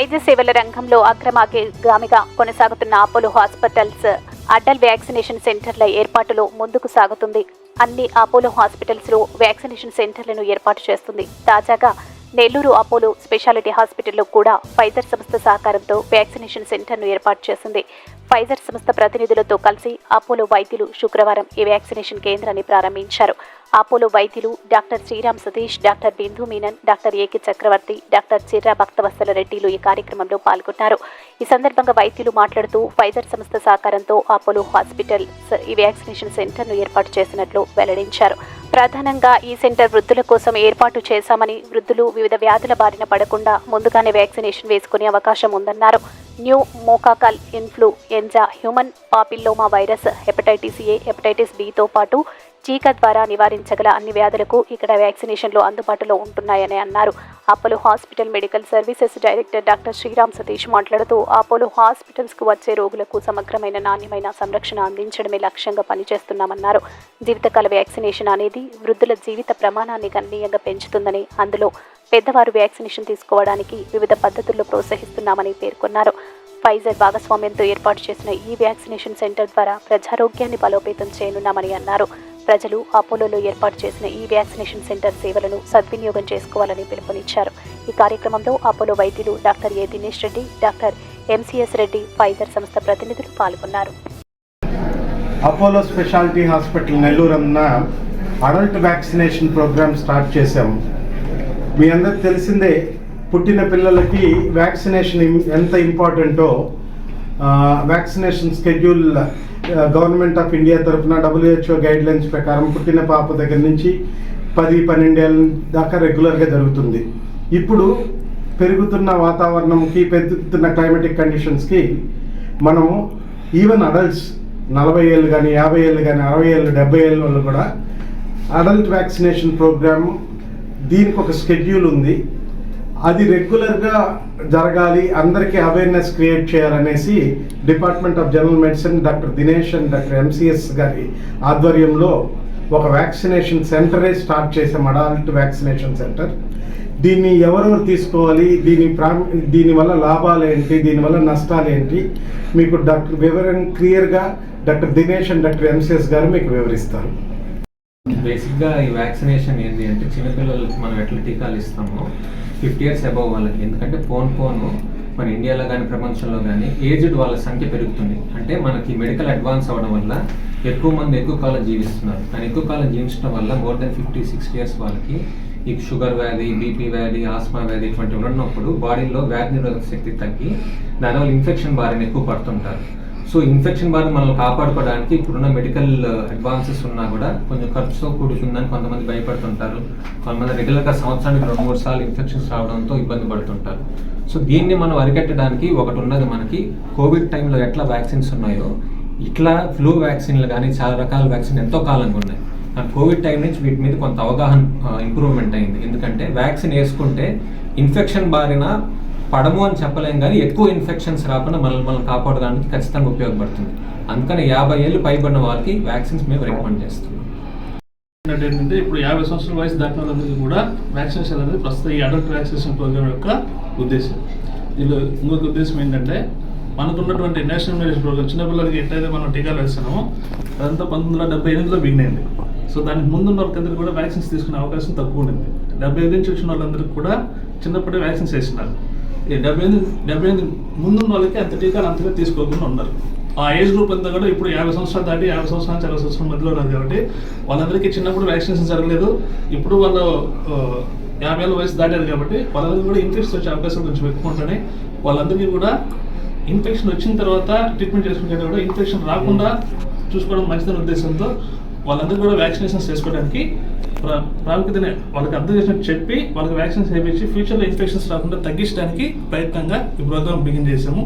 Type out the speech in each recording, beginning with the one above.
వైద్య సేవల రంగంలో అగ్రమాగామిగా కొనసాగుతున్న అపోలో హాస్పిటల్స్ అటల్ వ్యాక్సినేషన్ సెంటర్ల ఏర్పాటులో ముందుకు సాగుతుంది. అన్ని అపోలో హాస్పిటల్స్లో వ్యాక్సినేషన్ సెంటర్లను ఏర్పాటు చేస్తుంది. తాజాగా నెల్లూరు అపోలో స్పెషాలిటీ హాస్పిటల్లో కూడా ఫైజర్ సంస్థ సహకారంతో వ్యాక్సినేషన్ సెంటర్ను ఏర్పాటు చేసింది ఫైజర్ సంస్థ ప్రతినిధులతో కలిసి అపోలో వైద్యులు శుక్రవారం ఈ వ్యాక్సినేషన్ కేంద్రాన్ని ప్రారంభించారు. అపోలో వైద్యులు doctor Sriram Satish doctor Bindu Menon doctor ఏకి చక్రవర్తి డాక్టర్ చిర్రా భక్తవత్సల రెడ్డిలు ఈ కార్యక్రమంలో పాల్గొన్నారు. ఈ సందర్భంగా వైద్యులు మాట్లాడుతూ ఫైజర్ సంస్థ సహకారంతో అపోలో హాస్పిటల్ ఈ వ్యాక్సినేషన్ సెంటర్ను ఏర్పాటు చేసినట్లు వెల్లడించారు. ప్రధానంగా ఈ సెంటర్ వృద్ధుల కోసం ఏర్పాటు చేశామని వృద్ధులు వివిధ వ్యాధుల బారిన పడకుండా ముందుగానే వ్యాక్సినేషన్ వేసుకునే అవకాశం ఉందన్నారు. Pneumococcal influenza human papilloma virus hepatitis A hepatitis బితో పాటు చీక ద్వారా నివారించగల అన్ని వ్యాధులకు ఇక్కడ వ్యాక్సినేషన్లు అందుబాటులో ఉంటున్నాయని అన్నారు. Apollo hospital medical services director doctor Sriram Satish మాట్లాడుతూ అపోలో హాస్పిటల్స్కు వచ్చే రోగులకు సమగ్రమైన నాణ్యమైన సంరక్షణ అందించడమే లక్ష్యంగా పనిచేస్తున్నామన్నారు. జీవితకాల వ్యాక్సినేషన్ అనేది వృద్ధుల జీవిత ప్రమాణాన్ని గణనీయంగా పెంచుతుందని అందులో పెద్దవారు వ్యాక్సినేషన్ తీసుకోవడానికి వివిధ పద్ధతుల్లో ప్రోత్సహిస్తున్నామని పేర్కొన్నారు. ఫైజర్ భాగస్వామ్యంతో ఏర్పాటు చేసిన ఈ వ్యాక్సినేషన్ సెంటర్ ద్వారా ప్రజారోగ్యాన్ని బలోపేతం చేయనున్నామని అన్నారు. ప్రజలు అపోలోలో ఏర్పాటు చేసిన ఈ వ్యాక్సినేషన్ సెంటర్ సేవలను సద్వినియోగం చేసుకోవాలని పిలుపునిచ్చారు. ఈ కార్యక్రమంలో అపోలో వైద్యులు doctor A Dinesh Reddy doctor MCS Reddy Pfizer సంస్థ ప్రతినిధులు పాల్గొన్నారు. Apollo speciality hospital Nellore adult vaccination programme start చేశాము మీ అందరికి తెలిసిందే పుట్టిన పిల్లలకి వ్యాక్సినేషన్ ఎంత ఇంపార్టెంటో vaccination schedule government of India తరఫున డబ్ల్యూహెచ్ఓ గైడ్ లైన్స్ ప్రకారం పుట్టిన పాప దగ్గర నుంచి పది పన్నెండేళ్ళ దాకా రెగ్యులర్గా జరుగుతుంది. ఇప్పుడు పెరుగుతున్న వాతావరణంకి పెరుగుతున్న క్లైమేటిక్ కండిషన్స్కి మనము ఈవెన్ అడల్ట్స్ నలభై ఏళ్ళు కానీ యాభై ఏళ్ళు కానీ అరవై ఏళ్ళు డెబ్బై ఏళ్ళ వాళ్ళు కూడా అడల్ట్ వ్యాక్సినేషన్ ప్రోగ్రామ్ దీనికి ఒక స్కెడ్యూల్ ఉంది. అది రెగ్యులర్గా జరగాలి అందరికీ అవేర్నెస్ క్రియేట్ చేయాలనేసి department of general medicine doctor Dinesh and doctor MCS గారి ఆధ్వర్యంలో ఒక వ్యాక్సినేషన్ సెంటరే స్టార్ట్ చేసాం అడాల్ట్ వ్యాక్సినేషన్ సెంటర్ దీన్ని ఎవరెవరు తీసుకోవాలి దీని ప్రా దీనివల్ల లాభాలు ఏంటి దీనివల్ల నష్టాలు ఏంటి మీకు డాక్టర్ వివరణ క్లియర్గా doctor Dinesh and doctor MCS గారు మీకు వివరిస్తారు. బేసిక్గా ఈ వ్యాక్సినేషన్ ఏంటి అంటే చిన్నపిల్లలకి మనం ఎట్లా టీకాలు ఇస్తామో ఫిఫ్టీ ఇయర్స్ అబవ్ వాళ్ళకి. ఎందుకంటే ఫోన్ ఫోన్ మన ఇండియాలో కానీ ప్రపంచంలో కానీ ఏజ్డ్ వాళ్ళ సంఖ్య పెరుగుతుంది. అంటే మనకి మెడికల్ అడ్వాన్స్ అవ్వడం వల్ల ఎక్కువ మంది ఎక్కువ కాలం జీవిస్తున్నారు. కానీ ఎక్కువ కాలం జీవించడం వల్ల more than fifty sixty years వాళ్ళకి ఈ షుగర్ వ్యాధి బీపీ వ్యాధి ఆస్మా వ్యాధి ఇటువంటివి ఉన్నప్పుడు బాడీలో వ్యాధి నిరోధక శక్తి తగ్గి దానివల్ల ఇన్ఫెక్షన్ బారిన ఎక్కువ పడుతుంటారు. సో ఇన్ఫెక్షన్ బారిన మనల్ని కాపాడుకోవడానికి ఇప్పుడున్న మెడికల్ అడ్వాన్సెస్ ఉన్నా కూడా కొంచెం ఖర్చుతో కూడుకుందని కొంతమంది భయపడుతుంటారు. కొంతమంది రెగ్యులర్గా సంవత్సరానికి రెండు మూడు సార్లు ఇన్ఫెక్షన్స్ రావడంతో ఇబ్బంది పడుతుంటారు. సో దీన్ని మనం అరికట్టడానికి ఒకటి ఉన్నది మనకి కోవిడ్ టైంలో ఎట్లా వ్యాక్సిన్స్ ఉన్నాయో ఇట్లా ఫ్లూ వ్యాక్సిన్లు కానీ చాలా రకాల వ్యాక్సిన్ ఎంతో కాలంగా ఉన్నాయి. కోవిడ్ టైం నుంచి వీటి మీద కొంత అవగాహన ఇంప్రూవ్మెంట్ అయింది. ఎందుకంటే వ్యాక్సిన్ వేసుకుంటే ఇన్ఫెక్షన్ బారిన పడము అని చెప్పలేం కానీ ఎక్కువ ఇన్ఫెక్షన్స్ రాకుండా మనల్ని మనం కాపాడడానికి ఖచ్చితంగా ఉపయోగపడుతుంది. అందుకని యాభై ఏళ్ళు పైబడిన వాళ్ళకి వ్యాక్సిన్స్ మేము రికమెండ్ చేస్తున్నాం. ఏంటంటే ఇప్పుడు యాభై సంవత్సరాల వయసు దాటిన వాళ్ళందరికీ కూడా వ్యాక్సినేషన్ అనేది ప్రస్తుతం ఈ అడల్ట్ వ్యాక్సినేషన్ ప్రోగ్రామ్ యొక్క ఉద్దేశం. దీనిలో ఇంకొక ఉద్దేశం ఏంటంటే మనకు ఉన్నటువంటి నేషనల్ ఇమ్యునైజేషన్ ప్రోగ్రామ్ చిన్నపిల్లలకి ఎట్లయితే మనం టీకాలు వేస్తున్నామో అదంతా పంతొమ్మిది వందల డెబ్బై ఎనిమిదిలో బిగినైంది సో దానికి ముందున్న వాళ్ళకందరికీ కూడా వ్యాక్సిన్స్ తీసుకునే అవకాశం తక్కువ ఉండింది. డెబ్బై ఐదు నుంచి వచ్చిన వాళ్ళందరికీ కూడా చిన్నప్పుడే వ్యాక్సిన్స్ వేస్తున్నారు. డెబ్బై ఎనిమిది డెబ్బై ఎనిమిది ముందున్న వాళ్ళకి అంత టీకాలు అంతగా తీసుకోకుండా ఉన్నారు. ఆ ఏజ్ గ్రూప్ అంతా కూడా ఇప్పుడు యాభై సంవత్సరాలు దాటి యాభై సంవత్సరాల నుంచి అరవై సంవత్సరాల మధ్యలో ఉన్నారు కాబట్టి వాళ్ళందరికీ చిన్నప్పుడు వ్యాక్సినేషన్ జరగలేదు. ఇప్పుడు వాళ్ళు యాభై ఏళ్ళ వయసు దాటారు కాబట్టి వాళ్ళందరికీ కూడా ఇన్ఫెక్షన్ వచ్చే అవకాశం కొంచెం ఎక్కువ ఉంటాయి వాళ్ళందరికీ కూడా ఇన్ఫెక్షన్ వచ్చిన తర్వాత ట్రీట్మెంట్ చేసుకుంటే కూడా ఇన్ఫెక్షన్ రాకుండా చూసుకోవడం మంచిదనే ఉద్దేశంతో వాళ్ళందరూ కూడా వ్యాక్సినేషన్స్ చేసుకోవడానికి ప్రా- ప్రాముఖ్యతని వాళ్ళకి అర్థం చేసినట్టు చెప్పి వాళ్ళకి వ్యాక్సిన్స్ వేయించి ఫ్యూచర్లో ఇన్ఫెక్షన్స్ రాకుండా తగ్గించడానికి ప్రయత్నంగా ఈ ప్రోగ్రామ్ బిగిన్ చేసాము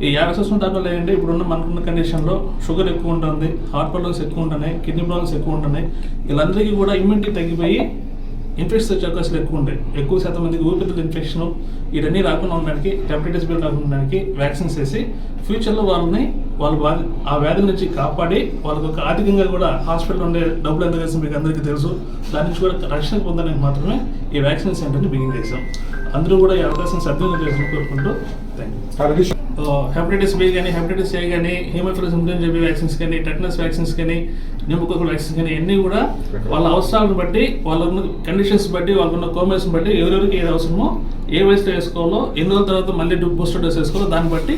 ఈ యాభై సంవత్సరం దాంట్లో ఏంటంటే ఇప్పుడున్న మనకున్న కండిషన్లో షుగర్ ఎక్కువ ఉంటుంది హార్ట్ ప్రాబ్లమ్స్ ఎక్కువ ఉంటున్నాయి కిడ్నీ ప్రాబ్లమ్స్ ఎక్కువ ఉంటున్నాయి. వీళ్ళందరికీ కూడా ఇమ్యూనిటీ తగ్గిపోయి ఇన్ఫెక్షన్ వచ్చే అవకాశాలు ఎక్కువ ఉంటాయి ఎక్కువ శాతం మందికి ఊపిరితిత్తుల ఇన్ఫెక్షన్ ఇవన్నీ రాకుండా ఉండడానికి టెంపరేటర్స్ బి రాకుండా ఉండడానికి వ్యాక్సిన్స్ వేసి ఫ్యూచర్లో వాళ్ళని వాళ్ళు బాధ ఆ వ్యాధి నుంచి కాపాడి వాళ్ళకు ఒక ఆర్థికంగా కూడా హాస్పిటల్ ఉండే డబ్బులు ఎంత కలిసి మీకు అందరికీ తెలుసు. దాని నుంచి కూడా రక్షణ పొందడానికి మాత్రమే ఈ వ్యాక్సిన్ సెంటర్ని బిగిన్ చేశాం. అందరూ కూడా ఈ అవకాశం సద్వినియోగం చేసుకుని కోరుకుంటూ థ్యాంక్ యూ హెపటైటిస్ బి కానీ హెపటైటిస్ ఏ కానీ హీమోఫిలస్ ఇమ్యూనోజెబీ వ్యాక్సిన్స్ కానీ టెటనస్ వ్యాక్సిన్స్ కానీ నిమ్మకొకల వ్యాక్సిన్స్ కానీ అన్నీ కూడా వాళ్ళ అవసరాలను బట్టి వాళ్ళ ఉన్న కండిషన్స్ బట్టి వాళ్ళకున్న కోమర్స్ని బట్టి ఎవరెవరికి ఏది అవసరమో ఏ వయసులో వేసుకోవాలో ఎన్ని రోజుల తర్వాత మళ్ళీ బూస్టర్ డోస్ వేసుకోవాలో దాన్ని బట్టి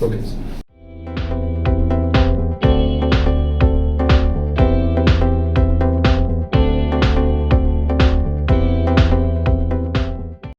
ఓకే